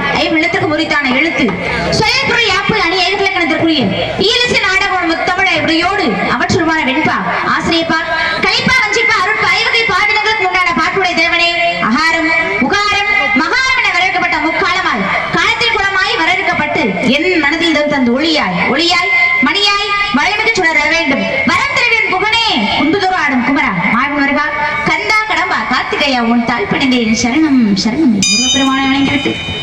மருதன் மெய்தல் பாலை முறித்தான எழுத்து. சொல்லப்பொருள் யாப்பு அணி ஐகலக்கணத்திற்குரிய ஈலிசை நாடகம் முத்தமிழை விடையோடு அவற்றுமான வெண்பா. ஆசிரியப்பா கலிப்பா வஞ்சிப்பா அருட்பா ஐவகை பாவினங்களுக்கு உண்டான பாட்டுடைய தேவனே. அகாரம் உகாரம் மகாரம் என வரவேற்கப்பட்ட முக்காலமாய். காலத்தில் குளமாய் வரவேற்கப்பட்டு என் மனதில் தந்த ஒளியாய். ஒளியாய் மணியாய் வளமிகு சுடர வேண்டும். வரம் திருவின் புகனே குன்புதோறு ஆடும் குமரா. மாவின் வருகா. கந்தா கடம்பா கார்த்திகையா உன் தாழ்பணிந்தேன் சரணம் சரணம். முருகப்பெருமான வணங்கிவிட்டு.